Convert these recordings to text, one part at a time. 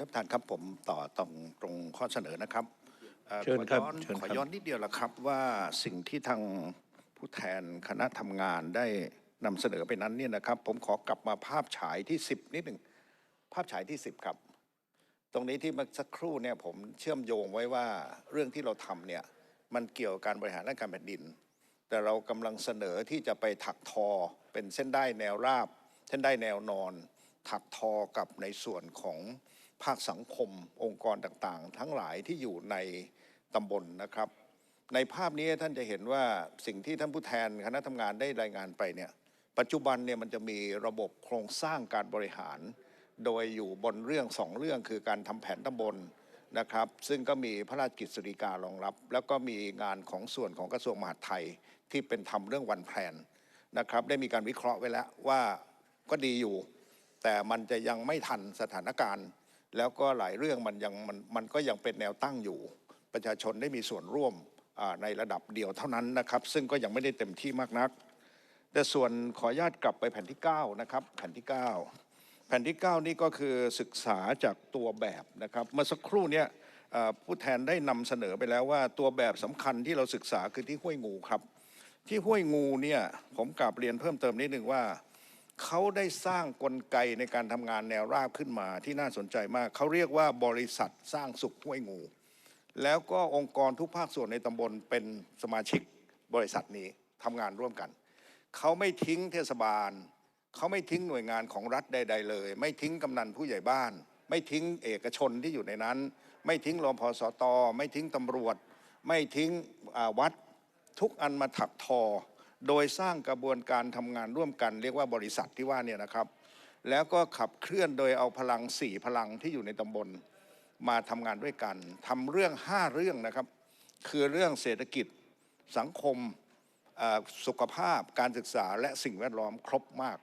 ท่านประธานครับผมต่อตรงตรงข้อเสนอนะครับอ่อเชิญครับขอย้อนเชิญครับขอย้อนนิดเดียวละครับว่าสิ่งที่ทางผู้แทนคณะทำงานได้นำเสนอไปนั้นเนี่ยนะครับ ผมขอกลับมาภาพฉายที่ 10 นิดหนึ่งภาพฉายที่ 10 ครับ ตรงนี้ที่เมื่อสักครู่เนี่ยผมเชื่อมโยงไว้ว่าเรื่องที่เราทำเนี่ยมันเกี่ยวกับการบริหารราชการแผ่นดิน แต่เรากำลังเสนอที่จะไปถักทอเป็นเส้นได้แนวราบ เส้นได้แนวนอน ถักทอกับในส่วนของ ภาคสังคมองค์กรต่างๆ ทั้งหลายที่อยู่ในตำบลนะครับ ในภาพนี้ท่านจะเห็นว่าสิ่งที่ท่านผู้แทนคณะทำงานได้รายงานไปเนี่ยปัจจุบันเนี่ยมันจะมีระบบโครงสร้างการบริหาร โดยอยู่บนเรื่องสองเรื่องคือการทำแผนตำบลนะครับ ซึ่งก็มีพระราชกิจสิริการองรับ แล้วก็มีงานของส่วนของกระทรวงมหาดไทยที่เป็นทำเรื่องวันแพลนนะครับได้มีการวิเคราะห์ไว้แล้วว่าก็ดีอยู่ แต่มันจะยังไม่ทันสถานการณ์ แล้วก็หลายเรื่องมันยังมันมันก็ยังเป็นแนวตั้งอยู่ ประชาชนได้มีส่วนร่วมในระดับเดียวเท่านั้นนะครับ ซึ่งก็ยังไม่ได้เต็มที่มากนัก แต่ส่วนขออนุญาตกลับไปแผ่นที่9นะครับแผ่นที่ 9 แผ่นที่ 9 นี่ก็คือศึกษาจากตัวแบบนะครับ เมื่อสักครู่เนี่ยผู้แทนได้นำเสนอไปแล้วว่าตัวแบบสำคัญที่เราศึกษาคือที่ห้วยงูครับ ที่ห้วยงูเนี่ยผมกลับเรียนเพิ่มเติมนิดหนึ่งว่า เขาได้สร้างกลไกในการทำงานแนวราบขึ้นมาที่น่าสนใจมาก เขาเรียกว่าบริษัทสร้างสุขห้วยงู แล้วก็องค์กรทุกภาคส่วนในตำบลเป็นสมาชิกบริษัทนี้ทำงานร่วมกัน เขาไม่ทิ้งเทศบาล เขาไม่ทิ้งหน่วยงานของรัฐใด ๆ เลย ไม่ทิ้งกำนันผู้ใหญ่บ้าน ไม่ทิ้งเอกชนที่อยู่ในนั้น ไม่ทิ้งรพสต ไม่ทิ้งตำรวจ ไม่ทิ้งวัดทุกอันมาถักทอ โดยสร้างกระบวนการทำงานร่วมกัน เรียกว่าบริษัทที่ว่าเนี่ยนะครับ แล้วก็ขับเคลื่อนโดยเอาพลังสี่พลังที่อยู่ในตำบลมาทำงานด้วยกันทำเรื่องห้าเรื่องนะครับ คือเรื่องเศรษฐกิจสังคมสุขภาพการศึกษาและสิ่งแวดล้อมครบมาก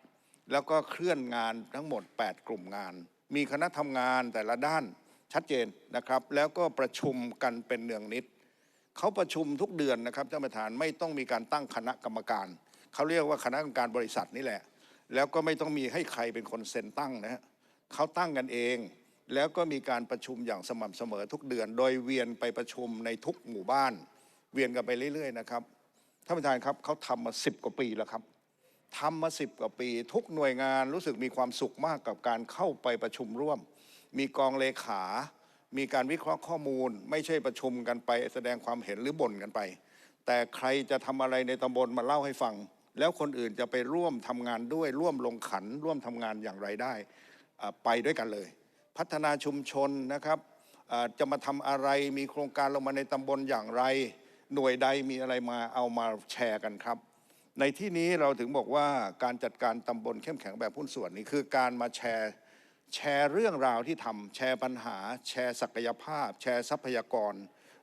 แล้วก็เคลื่อนงานทั้งหมด 8 กลุ่มงาน มีคณะทำงานแต่ละด้านชัดเจนนะครับ แล้วก็ประชุมกันเป็นเนืองนิด เขาประชุมทุกเดือนนะครับท่านประธานไม่ต้องมีการตั้งคณะกรรมการเขาเรียกว่าคณะกรรมการบริษัทนี่แหละ แล้วก็ไม่ต้องมีให้ใครเป็นคนเซ็นตั้งนะฮะเขาตั้งกันเอง แล้วก็มีการประชุมอย่างสม่ำเสมอทุกเดือน โดยเวียนไปประชุมในทุกหมู่บ้าน เวียนกันไปเรื่อย ๆ นะครับท่านประธานครับเขาทำมาสิบกว่าปีแล้วครับทำมาสิบกว่าปี ทุกหน่วยงานรู้สึกมีความสุขมากกับการเข้าไปประชุมร่วม มีกองเลขา มีการวิเคราะห์ข้อมูล ไม่ใช่ประชุมกันไป แสดงความเห็นหรือบ่นกันไป แต่ใครจะทำอะไรในตำบลมาเล่าให้ฟัง แล้วคนอื่นจะไปร่วมทำงานด้วย ร่วมลงขัน ร่วมทำงานอย่างไรได้อ่าไปด้วยกันเลย พัฒนาชุมชนนะครับอ่าจะมาทำอะไรมีโครงการลงมาในตำบลอย่างไร หน่วยใดมีอะไรมาเอามาแชร์กันครับ ในที่นี้เราถึงบอกว่าการจัดการตำบลเข้มแข็งแบบหุ้นส่วนนี้คือการมาแชร์ แชร์เรื่องราวที่ทำแชร์ปัญหา แชร์ศักยภาพ แชร์ทรัพยากร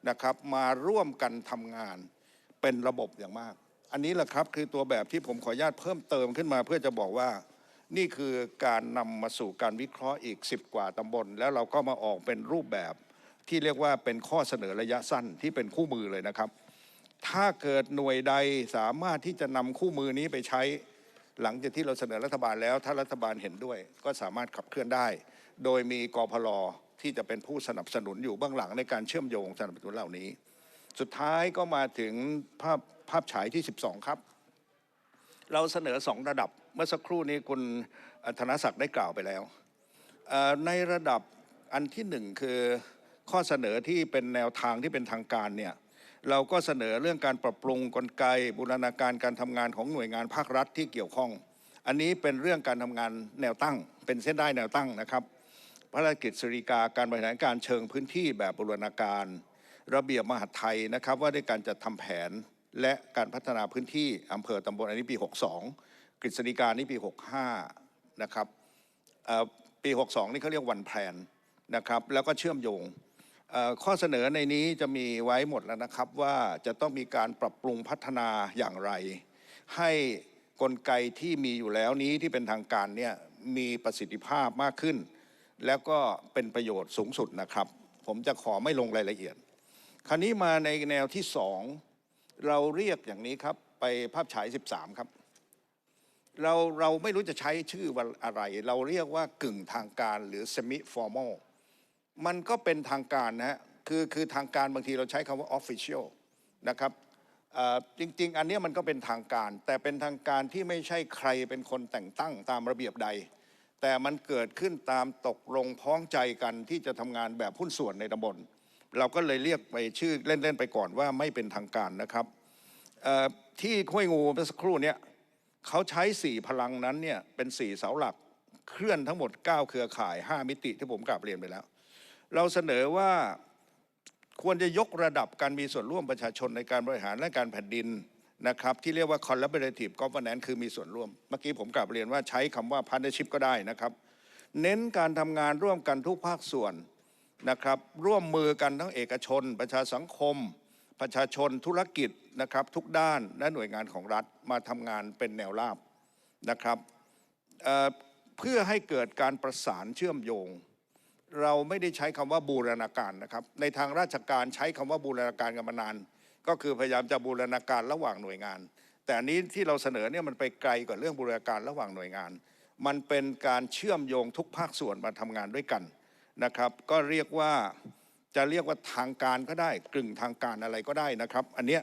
นะครับมาร่วมกันทำงานเป็นระบบอย่างมาก อันนี้แหละครับคือตัวแบบที่ผมขออนุญาตเพิ่มเติมขึ้นมา เพื่อจะบอกว่า นี่คือการนำมาสู่การวิเคราะห์อีก 10 กว่าตำบล แล้วเราก็มาออกเป็นรูปแบบที่เรียกว่าเป็นข้อเสนอระยะสั้นที่เป็นคู่มือเลยนะครับ ถ้าเกิดหน่วยใดสามารถที่จะนำคู่มือนี้ไปใช้ หลังจากที่เราเสนอรัฐบาลแล้ว ถ้ารัฐบาลเห็นด้วย ก็สามารถขับเคลื่อนได้ โดยมีกพลที่จะเป็นผู้สนับสนุนอยู่เบื้องหลังในการเชื่อมโยงสนับสนุนเหล่านี้ สุดท้ายก็มาถึงภาพภาพฉายที่ 12 ครับ เราเสนอสองระดับเมื่อสักครู่นี้คุณธนศักดิ์ได้กล่าวไปแล้ว ในระดับอันที่หนึ่งคือข้อเสนอที่เป็นแนวทางที่เป็นทางการเนี่ย เราก็เสนอเรื่องการปรับปรุงกลไกบูรณาการการทำงานของหน่วยงานภาครัฐที่เกี่ยวข้อง อันนี้เป็นเรื่องการทำงานแนวตั้ง เป็นเส้นได้แนวตั้งนะครับพระรกิจสริกาการบริหารการเชิงพื้นที่แบบบูรณาการ ระเบียบมหาดไทยนะครับว่าด้วยการจัดทำแผนและการพัฒนาพื้นที่อำเภอตำบลอันนี้ปี 62 กฤษฎีกานี่ปี 65 นะครับปี 62 นี่เขาเรียกวันแพลนนะครับ แล้วก็เชื่อมโยง ข้อเสนอในนี้จะมีไว้หมดแล้วนะครับว่าจะต้องมีการปรับปรุงพัฒนาอย่างไร ให้กลไกที่มีอยู่แล้วนี้ที่เป็นทางการเนี่ยมีประสิทธิภาพมากขึ้น แล้วก็เป็นประโยชน์สูงสุดนะครับ ผมจะขอไม่ลงรายละเอียด คราวนี้มาในแนวที่สองเราเรียกอย่างนี้ครับไปภาพฉาย 13 ครับ เราเราไม่รู้จะใช้ชื่อว่าอะไร เราเรียกว่ากึ่งทางการหรือ semi formal มันก็เป็นทางการนะฮะคือคือทางการบางทีเราใช้คำว่า official นะครับจริง ๆ อันนี้มันก็เป็นทางการ แต่เป็นทางการที่ไม่ใช่ใครเป็นคนแต่งตั้งตามระเบียบใด แต่มันเกิดขึ้นตามตกลงพ้องใจกันที่จะทำงานแบบหุ้นส่วนในตำบลเราก็เลยเรียกไปชื่อเล่น ๆ ไปก่อนว่าไม่เป็นทางการนะครับที่ห้วยงูเมื่อสักครู่เนี้ยเขาใช้สี่พลังนั้นเนี่ยเป็นสี่เสาหลักเคลื่อนทั้งหมด 9 เครือข่าย 5 มิติที่ผมกลับเรียนไปแล้ว เราเสนอว่าควรจะยกระดับการมีส่วนร่วมประชาชนในการบริหารและการแผ่นดินนะครับที่เรียกว่า collaborative governance คือมีส่วนร่วม เมื่อกี้ผมกลับเรียนว่าใช้คำว่า partnership ก็ได้นะครับ เน้นการทำงานร่วมกันทุกภาคส่วนนะครับ ร่วมมือกันทั้งเอกชน ประชาสังคม ประชาชนธุรกิจนะครับทุกด้านและหน่วยงานของรัฐมาทำงานเป็นแนวราบนะครับเเพื่อให้เกิดการประสานเชื่อมโยง เราไม่ได้ใช้คำว่าบูรณาการนะครับ ในทางราชการใช้คำว่าบูรณาการกันมานาน ก็คือพยายามจะบูรณาการระหว่างหน่วยงาน แต่อันนี้ที่เราเสนอเนี่ยมันไปไกลกว่าเรื่องบูรณาการระหว่างหน่วยงาน มันเป็นการเชื่อมโยงทุกภาคส่วนมาทำงานด้วยกันนะครับ ก็เรียกว่าจะเรียกว่าทางการก็ได้กึ่งทางการอะไรก็ได้นะครับ อันเนี้ย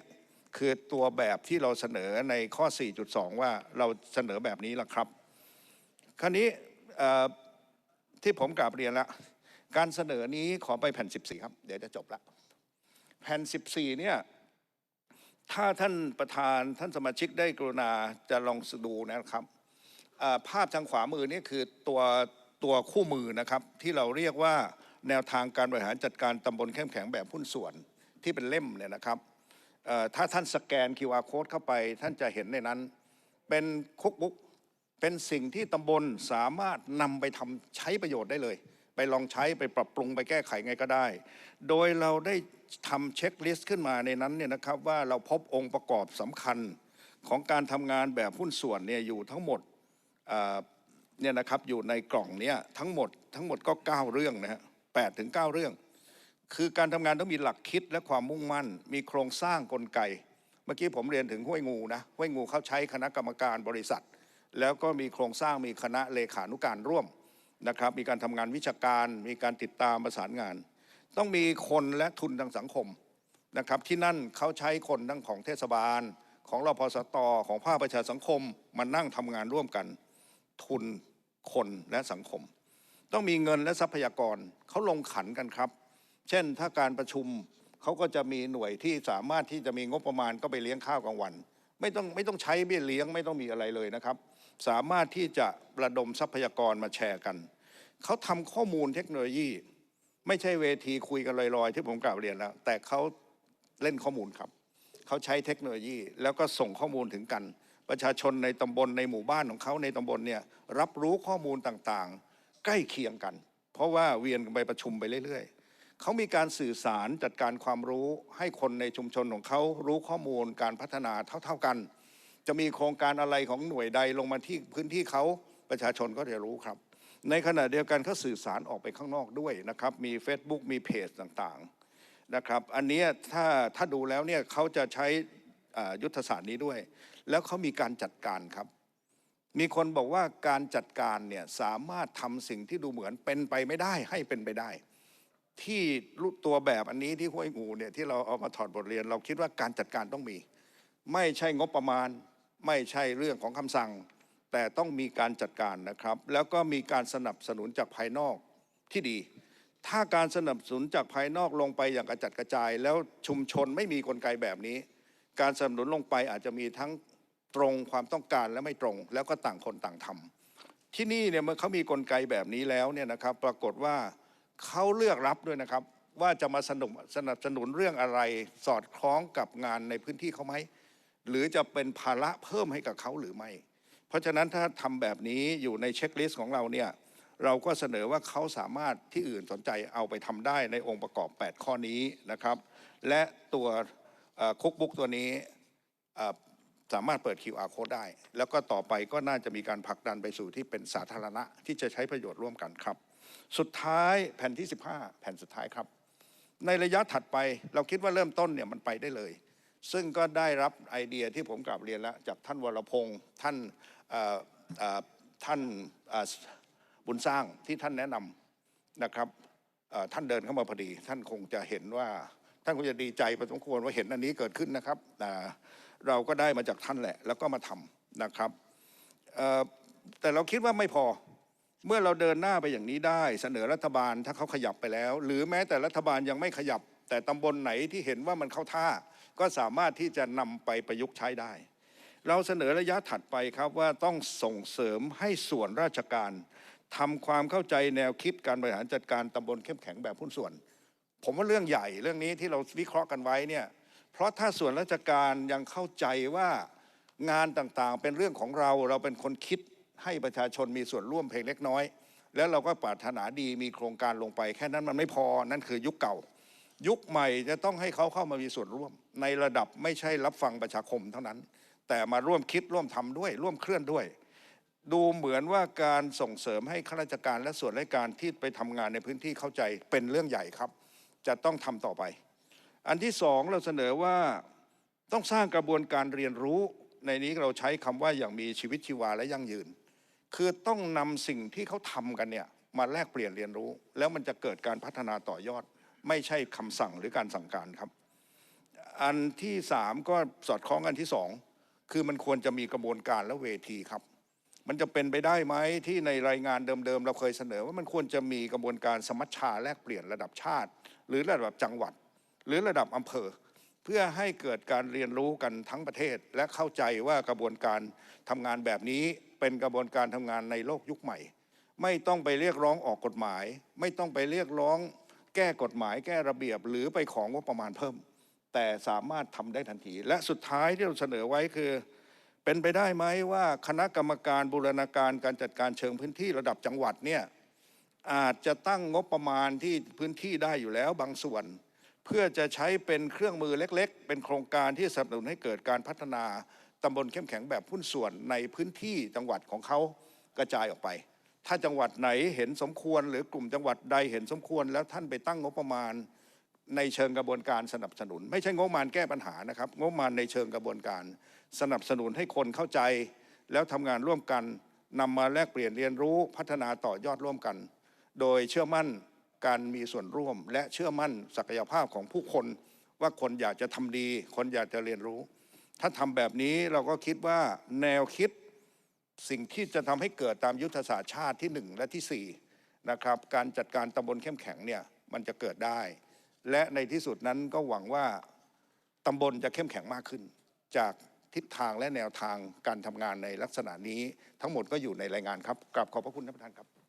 คือตัวแบบที่เราเสนอในข้อ 4.2 ว่าเราเสนอแบบนี้ละครับ คราวนี้ที่ผมกราบเรียนแล้ว การเสนอนี้ขอไปแผ่น 14 ครับ เดี๋ยวจะจบละแผ่น 14 เนี่ยถ้าท่านประธานท่านสมาชิกได้กรุณาจะลองดูนะครับภาพทางขวามือนี่คือตัวตัวคู่มือนะครับที่เราเรียกว่าแนวทางการบริหารจัดการตำบลเข้มแข็งแบบหุ้นส่วนที่เป็นเล่มเนี่ยนะครับถ้าท่านสแกน QR code เข้าไป ท่านจะเห็นในนั้น เป็นคุกบุ๊กเป็นสิ่งที่ตำบลสามารถนำไปทำใช้ประโยชน์ได้เลย ไปลองใช้ไปปรับปรุงไปแก้ไขไงก็ได้ โดยเราได้ทำเช็คลิสต์ขึ้นมาในนั้นเนี่ยนะครับว่าเราพบองค์ประกอบสำคัญของการทำงานแบบหุ้นส่วนเนี่ยอยู่ทั้งหมดเนี่ยนะครับอยู่ในกล่องเนี่ยทั้งหมดทั้งหมดก็ 9 เรื่องนะฮะแปดถึงเก้าเรื่อง คือการทำงานต้องมีหลักคิดและความมุ่งมั่น มีโครงสร้างกลไก เมื่อกี้ผมเรียนถึงห้วยงูนะห้วยงูเขาใช้คณะกรรมการบริษัท แล้วก็มีโครงสร้างมีคณะเลขานุการร่วม นะครับ มีการทำงานวิชาการ มีการติดตามประสานงาน ต้องมีคนและทุนทางสังคมนะครับ ที่นั่นเขาใช้คนทั้งของเทศบาล ของรพสตของภาคประชาสังคมมานั่งทำงานร่วมกัน ทุนคนและสังคม ต้องมีเงินและทรัพยากรเขาลงขันกันครับ เช่นถ้าการประชุมเขาก็จะมีหน่วยที่สามารถที่จะมีงบประมาณก็ไปเลี้ยงข้าวกลางวัน ไม่ต้องไม่ต้องใช้เบี้ยเลี้ยงไม่ต้องมีอะไรเลยนะครับ สามารถที่จะระดมทรัพยากรมาแชร์กัน เขาทำข้อมูลเทคโนโลยี ไม่ใช่เวทีคุยกันลอยๆ ที่ผมกล่าวเรียนแล้ว แต่เขาเล่นข้อมูลครับ เขาใช้เทคโนโลยี แล้วก็ส่งข้อมูลถึงกัน ประชาชนในตำบลในหมู่บ้านของเขาในตำบลเนี่ยรับรู้ข้อมูลต่างๆ ใกล้เคียงกัน เพราะว่าเวียนไปประชุมไปเรื่อย ๆ เขามีการสื่อสารจัดการความรู้ให้คนในชุมชนของเขารู้ข้อมูลการพัฒนาเท่า ๆกัน จะมีโครงการอะไรของหน่วยใดลงมาที่พื้นที่เขาประชาชนก็จะรู้ครับ ในขณะเดียวกันเขาสื่อสารออกไปข้างนอกด้วยนะครับมี Facebook มีเพจต่างๆนะครับอันนี้ถ้าถ้าดูแล้วเนี่ยเขาจะใช้ยุทธศาสตร์นี้ด้วย แล้วเขามีการจัดการครับ มีคนบอกว่าการจัดการเนี่ยสามารถทำสิ่งที่ดูเหมือนเป็นไปไม่ได้ให้เป็นไปได้ที่รูปตัวแบบอันนี้ที่ห้วยงูเนี่ยที่เราเอามาถอดบทเรียน เราคิดว่าการจัดการต้องมี ไม่ใช่งบประมาณ ไม่ใช่เรื่องของคำสั่ง แต่ต้องมีการจัดการนะครับ แล้วก็มีการสนับสนุนจากภายนอกที่ดี ถ้าการสนับสนุนจากภายนอกลงไปอย่างกระจัดกระจาย แล้วชุมชนไม่มีกลไกแบบนี้ การสนับสนุนลงไปอาจจะมีทั้งตรงความต้องการและไม่ตรง แล้วก็ต่างคนต่างทำที่นี่เนี่ยเมื่อเขามีกลไกแบบนี้แล้วเนี่ยนะครับ ปรากฏว่าเขาเลือกรับด้วยนะครับ ว่าจะมาสนับสนับสนุนเรื่องอะไร สอดคล้องกับงานในพื้นที่เขาไหม หรือจะเป็นภาระเพิ่มให้กับเขาหรือไม่ เพราะฉะนั้นถ้าทำแบบนี้อยู่ในเช็คลิสต์ของเราเนี่ยเราก็เสนอว่าเขาสามารถที่อื่นสนใจเอาไปทำได้ในองค์ประกอบ 8 ข้อนี้นะครับ และตัวคุกบุ๊กตัวนี้สามารถเปิด QR code ได้ แล้วก็ต่อไปก็น่าจะมีการผลักดันไปสู่ที่เป็นสาธารณะที่จะใช้ประโยชน์ร่วมกันครับ สุดท้ายแผ่นที่ 15 แผ่นสุดท้ายครับ ในระยะถัดไปเราคิดว่าเริ่มต้นเนี่ยมันไปได้เลย ซึ่งก็ได้รับไอเดียที่ผมกลับเรียนแล้ว จากท่านวรพงศ์ท่านท่านบุญสร้างที่ท่านแนะนำนะครับท่านเดินเข้ามาพอดี ท่านคงจะเห็นว่าท่านคงจะดีใจพอสมควรว่าเห็นอันนี้เกิดขึ้นนะครับเราก็ได้มาจากท่านแหละ แล้วก็มาทำนะครับแต่เราคิดว่าไม่พอเมื่อเราเดินหน้าไปอย่างนี้ได้ เสนอรัฐบาลถ้าเขาขยับไปแล้ว หรือแม้แต่รัฐบาลยังไม่ขยับ แต่ตำบลไหนที่เห็นว่ามันเข้าท่า ก็สามารถที่จะนำไปประยุกต์ใช้ได้ เราเสนอระยะถัดไปครับว่าต้องส่งเสริมให้ส่วนราชการทำความเข้าใจแนวคิดการบริหารจัดการตำบลเข้มแข็งแบบหุ้นส่วน ผมว่าเรื่องใหญ่เรื่องนี้ที่เราวิเคราะห์กันไว้เนี่ยเพราะถ้าส่วนราชการยังเข้าใจว่างานต่างๆ เป็นเรื่องของเราเราเป็นคนคิดให้ประชาชนมีส่วนร่วมเพียงเล็กน้อย แล้วเราก็ปรารถนาดีมีโครงการลงไปแค่นั้นมันไม่พอนั่นคือยุคเก่า ยุคใหม่จะต้องให้เขาเข้ามามีส่วนร่วม ในระดับไม่ใช่รับฟังประชาคมเท่านั้น แต่มาร่วมคิดร่วมทำด้วย ร่วมเคลื่อนด้วย ดูเหมือนว่าการส่งเสริมให้ข้าราชการและส่วนราชการที่ไปทำงานในพื้นที่เข้าใจเป็นเรื่องใหญ่ครับ จะต้องทำต่อไป อันที่สองเราเสนอว่าต้องสร้างกระบวนการเรียนรู้ในนี้เราใช้คำว่าอย่างมีชีวิตชีวาและยั่งยืน คือต้องนำสิ่งที่เขาทำกันเนี่ยมาแลกเปลี่ยนเรียนรู้ แล้วมันจะเกิดการพัฒนาต่อยอด ไม่ใช่คำสั่งหรือการสั่งการครับ อันที่สามก็สอดคล้องอันที่สองคือมันควรจะมีกระบวนการและเวทีครับ มันจะเป็นไปได้ไหมที่ในรายงานเดิมๆ เราเคยเสนอว่ามันควรจะมีกระบวนการสมัชชาแลกเปลี่ยนระดับชาติ หรือระดับจังหวัด หรือระดับอำเภอ เพื่อให้เกิดการเรียนรู้กันทั้งประเทศ และเข้าใจว่ากระบวนการทำงานแบบนี้เป็นกระบวนการทำงานในโลกยุคใหม่ ไม่ต้องไปเรียกร้องออกกฎหมาย ไม่ต้องไปเรียกร้อง แก้กฎหมายแก้ระเบียบ หรือไปของงบประมาณเพิ่ม แต่สามารถทำได้ทันที และสุดท้ายที่เราเสนอไว้คือ เป็นไปได้ไหมว่าคณะกรรมการบูรณาการการจัดการเชิงพื้นที่ระดับจังหวัดเนี่ยอาจจะตั้งงบประมาณที่พื้นที่ได้อยู่แล้วบางส่วน เพื่อจะใช้เป็นเครื่องมือเล็ก ๆ เป็นโครงการที่สนับสนุนให้เกิดการพัฒนาตำบลเข้มแข็งแบบหุ้นส่วนในพื้นที่จังหวัดของเขากระจายออกไป ถ้าจังหวัดไหนเห็นสมควร หรือกลุ่มจังหวัดใดเห็นสมควร แล้วท่านไปตั้งงบประมาณในเชิงกระบวนการสนับสนุน ไม่ใช่งบประมาณแก้ปัญหานะครับ งบประมาณในเชิงกระบวนการสนับสนุนให้คนเข้าใจ แล้วทำงานร่วมกันนำมาแลกเปลี่ยนเรียนรู้พัฒนาต่อยอดร่วมกัน โดยเชื่อมั่นการมีส่วนร่วม และเชื่อมั่นศักยภาพของผู้คน ว่าคนอยากจะทำดี คนอยากจะเรียนรู้ ถ้าทำแบบนี้เราก็คิดว่าแนวคิด สิ่งที่จะทำให้เกิดตามยุทธศาสตร์ชาติที่หนึ่งและที่สี่นะครับการจัดการตำบลเข้มแข็งเนี่ยมันจะเกิดได้ และในที่สุดนั้นก็หวังว่าตำบลจะเข้มแข็งมากขึ้น จากทิศทางและแนวทางการทำงานในลักษณะนี้ ทั้งหมดก็อยู่ในรายงานครับกลับขอบพระคุณท่านประธานครับ